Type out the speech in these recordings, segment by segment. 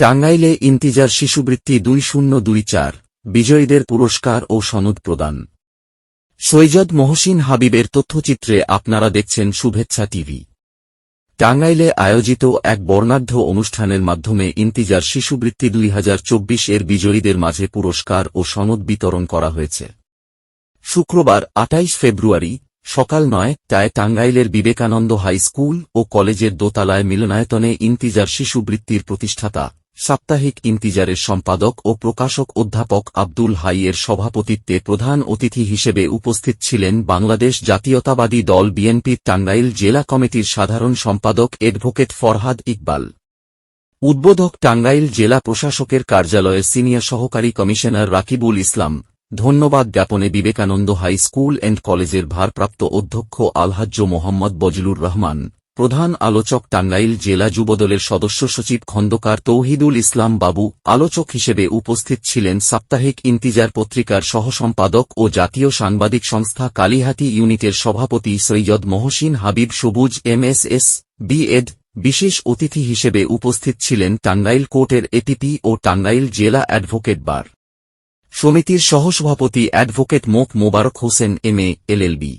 টাঙ্গাইলে ইন্তিজার শিশুবৃত্তি দুই শূন্য দুই চার, বিজয়ীদের পুরস্কার ও সনদ প্রদান। সৈয়দ মহসিন হাবিবের তথ্যচিত্রে আপনারা দেখছেন শুভেচ্ছা টিভি। টাঙ্গাইলে আয়োজিত এক বর্ণাঢ্য অনুষ্ঠানের মাধ্যমে ইন্তিজার শিশুবৃত্তি দুই হাজার চব্বিশ এর বিজয়ীদের মাঝে পুরস্কার ও সনদ বিতরণ করা হয়েছে। শুক্রবার আটাইশ ফেব্রুয়ারি, সকাল নয় টায় টাঙ্গাইলের বিবেকানন্দ হাই স্কুল ও কলেজের দোতলায় মিলনায়তনে ইন্তিজার শিশুবৃত্তির প্রতিষ্ঠাতা সাপ্তাহিক ইন্তিজারের সম্পাদক ও প্রকাশক অধ্যাপক আব্দুল হাইয়ের সভাপতিত্বে প্রধান অতিথি হিসেবে উপস্থিত ছিলেন বাংলাদেশ জাতীয়তাবাদী দল বিএনপির টাঙ্গাইল জেলা কমিটির সাধারণ সম্পাদক এডভোকেট ফরহাদ ইকবাল। উদ্বোধক টাঙ্গাইল জেলা প্রশাসকের কার্যালয়ের সিনিয়র সহকারী কমিশনার রাকিবুল ইসলাম। ধন্যবাদ জ্ঞাপনে বিবেকানন্দ হাই স্কুল অ্যান্ড কলেজের ভারপ্রাপ্ত অধ্যক্ষ আলহাজ্য মোহাম্মদ বজলুর রহমান। প্রধান আলোচক টাঙ্গাইল জেলা যুবদলের সদস্য সচিব খন্দকার তৌহিদুল ইসলাম বাবু আলোচক হিসেবে উপস্থিত ছিলেন সাপ্তাহিক ইন্তিজার পত্রিকার সহসম্পাদক ও জাতীয় সাংবাদিক সংস্থা কালিহাতি ইউনিটের সভাপতি সৈয়দ মহসিন হাবিব সবুজ এমএসএস বিএড বিশেষ অতিথি হিসেবে উপস্থিত ছিলেন টাঙ্গাইল কোর্টের এটিপি ও টাঙ্গাইল জেলা অ্যাডভোকেট বার। সমিতির সহসভাপতি অ্যাডভোকেট মোক Mobarak Hossain M A LLB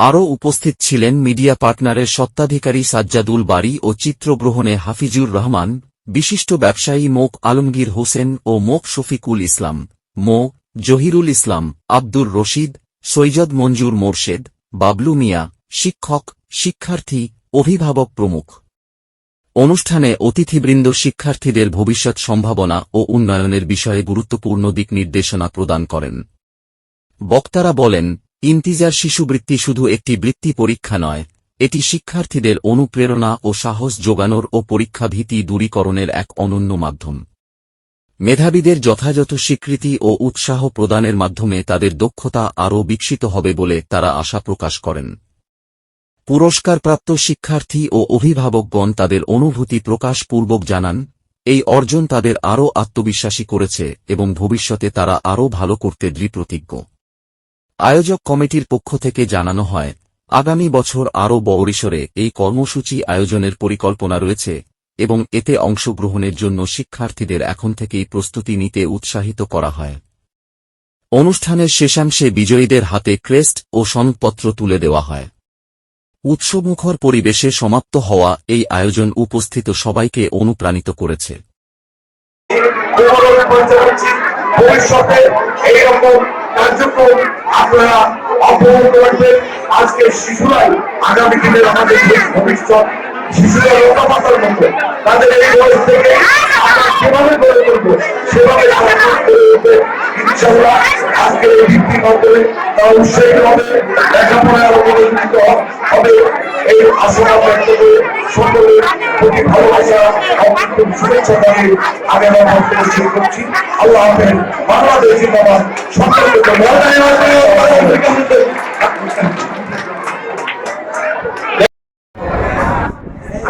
আরও উপস্থিত ছিলেন মিডিয়া পার্টনারের সত্ত্বাধিকারী সাজ্জাদুল বাড়ি ও চিত্রগ্রহণে হাফিজুর রহমান, বিশিষ্ট ব্যবসায়ী মোক আলমগীর হোসেন ও মোক শফিকুল ইসলাম, মো. জহিরুল ইসলাম, আব্দুর রশিদ, সৈয়দ মঞ্জুর মোরশেদ, বাবলু মিয়া, শিক্ষক, শিক্ষার্থী, অভিভাবক প্রমুখ। অনুষ্ঠানে অতিথিবৃন্দ শিক্ষার্থীদের ভবিষ্যৎ সম্ভাবনা ও উন্নয়নের বিষয়ে গুরুত্বপূর্ণ দিক নির্দেশনা প্রদান করেন। বক্তারা বলেন ইন্তিজার শিশুবৃত্তি শুধু একটি বৃত্তি পরীক্ষা নয়, এটি শিক্ষার্থীদের অনুপ্রেরণা ও সাহস যোগানোর ও পরীক্ষা ভীতি দূরীকরণের এক অনন্য মাধ্যম। মেধাবীদের যথাযথ স্বীকৃতি ও উৎসাহ প্রদানের মাধ্যমে তাদের দক্ষতা আরও বিকশিত হবে বলে তারা আশা প্রকাশ করেন। পুরস্কারপ্রাপ্ত শিক্ষার্থী ও অভিভাবকগণ তাদের অনুভূতি প্রকাশপূর্বক জানান, এই অর্জন তাদের আরও আত্মবিশ্বাসী করেছে এবং ভবিষ্যতে তারা আরও ভালো করতে দৃঢ়প্রতিজ্ঞ। আয়োজক কমিটির পক্ষ থেকে জানানো হয়, আগামী বছর আরও বরিসরে এই কর্মসূচি আয়োজনের পরিকল্পনা রয়েছে এবং এতে অংশগ্রহণের জন্য শিক্ষার্থীদের এখন থেকেই প্রস্তুতি নিতে উৎসাহিত করা হয়। অনুষ্ঠানের শেষাংশে বিজয়ীদের হাতে ক্রেস্ট ও সনদপত্র তুলে দেওয়া হয়। উৎসবমুখর পরিবেশে সমাপ্ত হওয়া এই আয়োজন উপস্থিত সবাইকে অনুপ্রাণিত করেছে। ভবিষ্যতে এইরকম কার্যক্রম আপনারা অপহরণ করেছেন আজকে শিশুরাই আগামী দিনের আমাদের ভবিষ্যৎ। শিশুরা লোকাপাতার মতো তাদের এই বয়স থেকে আমরা সেভাবে গড়ে তুলবো, সেভাবে সংরক্ষণ করে উঠবে ইনশাল্লাহ আজকে এই ভিত্তির মাধ্যমে তারা উৎসাহিত হবে লেখাপড়ায় মনোযোগিত হবে। এই আশঙ্কা ব্যক্ত করে বাংলাদেশ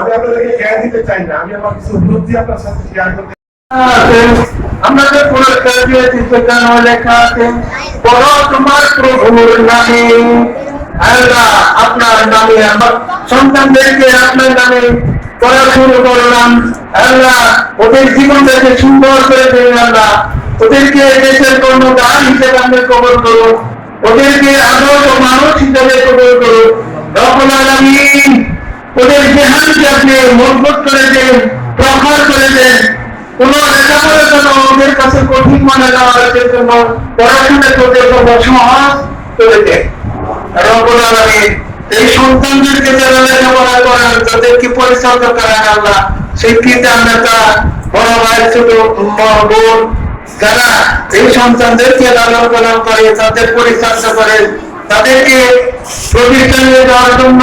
আমি আপনাদেরকে জ্ঞান লেখা আছে। নামে। আপনার নামে, আমার সন্তানদেরকে আপনার নামে জীবনটাকে সুন্দর করে দিন আল্লাহ। ওদেরকে দেশের কোনো করুন ওদেরকে আদর্শ মানুষ হিসেবে কবর করুন ওদের জেহানকে আপনি মজবুত করে দেন, প্রখর করে দেন। কোন লেখাপড়ার জন্য ওদের কাছে কঠিন মনে জন্য পড়াশোনা করতে করে দেন। এই সন্তানদেরকে যারা লেখাপড়া করান তাদেরকে করেন আল্লাহ। শিক্ষিত আমরা তার বড় ভাই, ছোট বোন যারা এই সন্তানদেরকে লালন পালন করে, তাদের পরিচর্যা করে তাদেরকে প্রতিষ্ঠানে দেওয়ার জন্য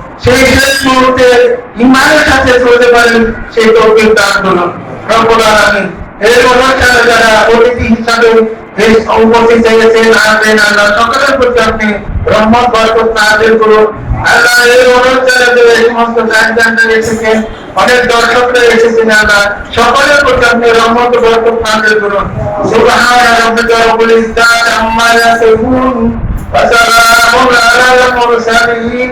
সেই শেষ মুহূর্তে ইমানের সাথে চলতে পারেন সেই তৌফিক দান করুন রব্বুল এই অনুষ্ঠানে যারা অতিথি হিসাবে এই আসবেন আল্লাহ সকলের প্রতি আপনি রহমত, বরকত নাজিল করুন। আল্লাহ এই অনুষ্ঠানে যে এই সমস্ত এসেছেন, অনেক দর্শকরা এসেছেন, আল্লাহ সকলের প্রতি আপনি রহমত, বরকত নাজিল করুন। সুবহান রব্বিল আম্মা ইয়াসিফুন ওয়া সালামুন আলাল মুরসালিন।